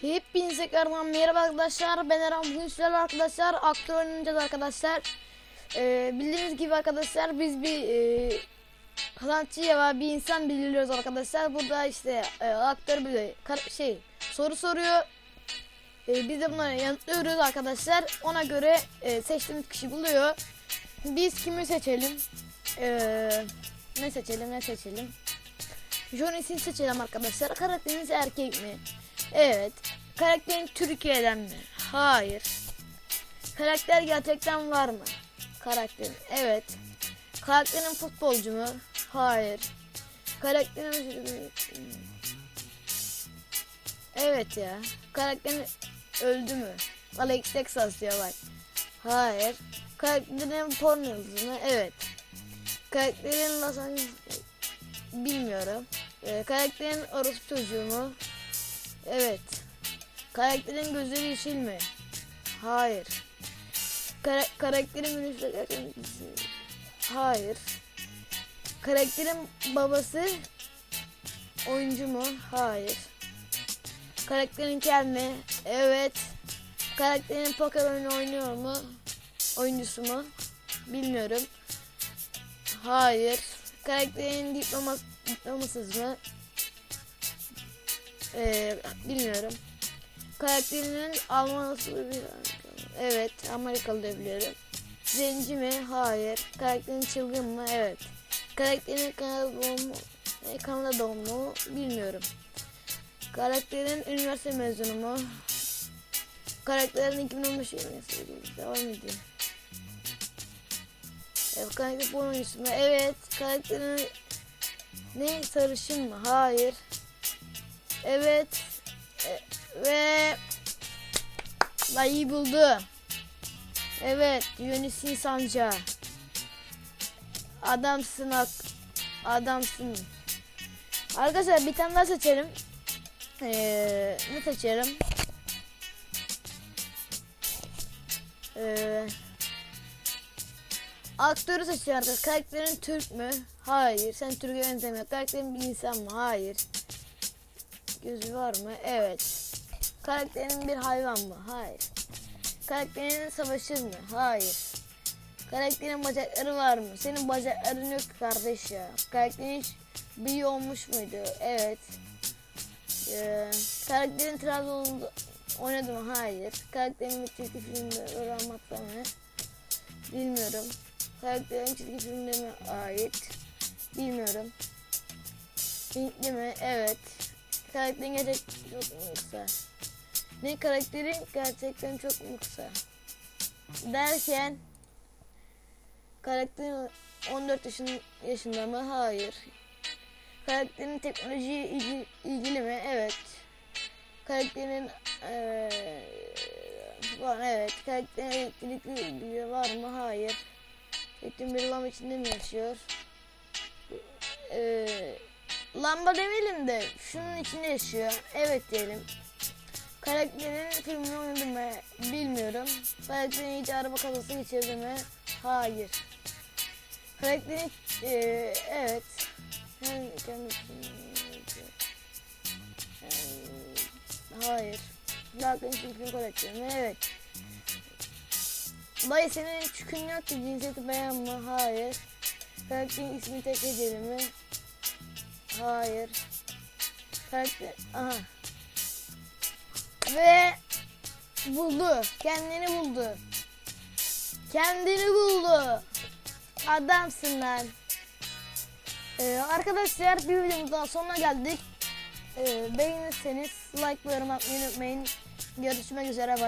Hepinize tekrardan merhaba arkadaşlar. Ben Eren bugün arkadaşlar aktör oynayacağız arkadaşlar. Ee, bildiğiniz gibi arkadaşlar biz bir e, sanatçı ya bir insan belirliyoruz arkadaşlar. Burada işte e, aktör kar- şey soru soruyor. E, biz de bunları yanıtlıyoruz arkadaşlar. Ona göre e, seçtiğimiz kişi buluyor. Biz kimi seçelim? Ee, ne seçelim ne seçelim? Johnny'sini seçelim arkadaşlar. Karakteriniz erkek mi? Evet. Karakterin Türkiye'den mi? Hayır. Karakter gerçekten var mı? Karakterin. Evet. Karakterin futbolcu mu? Hayır. Karakterin Evet ya. Karakterin öldü mü? Alex Texas diyor bak. Hayır. Karakterin porno yıldızı mı? Evet. Karakterin Los Angeles bilmiyorum. Ee, karakterin orospu çocuğu mu? Evet. Karakterin gözleri yeşil mi? Hayır. Kara- karakterin günümüzde Hayır. Karakterin babası oyuncu mu? Hayır. Karakterin kel mi? Evet. Karakterin poker oyunu oynuyor mu? Oyuncusu mu? Bilmiyorum. Hayır. Karakterin diploma, diplomasız mı? Ee, bilmiyorum. Karakterinin Almanası bir Evet, Amerikalı da biliyorum. Zenci mi? Hayır. Karakterin çılgın mı? Evet. Karakterin Kanada doğumlu, e, Kanada doğumlu? Bilmiyorum. Karakterin üniversite mezunu mu? Karakterin 2015 yılında devam ediyor. Evet, karakter oyuncusu mu? Evet. Karakterin ne sarışın mı? Hayır. Evet. E, ve Dayı buldu. Evet. Yönüsün sanca. Adamsın ak. Adamsın. Arkadaşlar bir tane daha seçelim. Ee, ne seçelim? Ee, aktörü arkadaşlar. Karakterin Türk mü? Hayır. Sen Türk'e benzemiyor. Karakterin bir insan mı? Hayır. Gözü var mı? Evet. Karakterin bir hayvan mı? Hayır. Karakterin savaşır mı? Hayır. Karakterin bacakları var mı? Senin bacakların yok kardeş ya. Karakterin hiç büyü olmuş muydu? Evet. Ee, karakterin Trabzon'da oynadı mı? Hayır. Karakterin bir çizgi filmde rol almakta mı? Bilmiyorum. Karakterin çizgi filmde mi ait? Bilmiyorum. Hintli mi? Evet. Karakterin gerçekten çok mu kısa? Ne karakterin gerçekten çok mu kısa? Derken karakterin 14 yaşın, yaşında mı? Hayır. Karakterin teknolojiye ilgi, ilgili mi? Evet. Karakterin eee var evet. Karakterin elektrikli ilgili var mı? Hayır. Bütün bir lam içinde mi yaşıyor? Eee lamba demeyelim de şunun içinde yaşıyor. Evet diyelim. Karakterin filmini oynadı mı bilmiyorum. Karakterin hiç araba kazası geçirdi mi? Hayır. Karakterin eee, evet. Hayır. Lakin film karakteri mi? Evet. Dayı senin çükün yok ki cinsiyeti beyan mı? Hayır. Karakterin ismi tek heceli mi? Hayır. Karakter... Aha. Ve buldu. Kendini buldu. Kendini buldu. Adamsın lan. Ee, arkadaşlar bir videomuz daha sonuna geldik. Ee, beğenirseniz like ve yorum atmayı unutmayın. Görüşmek üzere. Bye.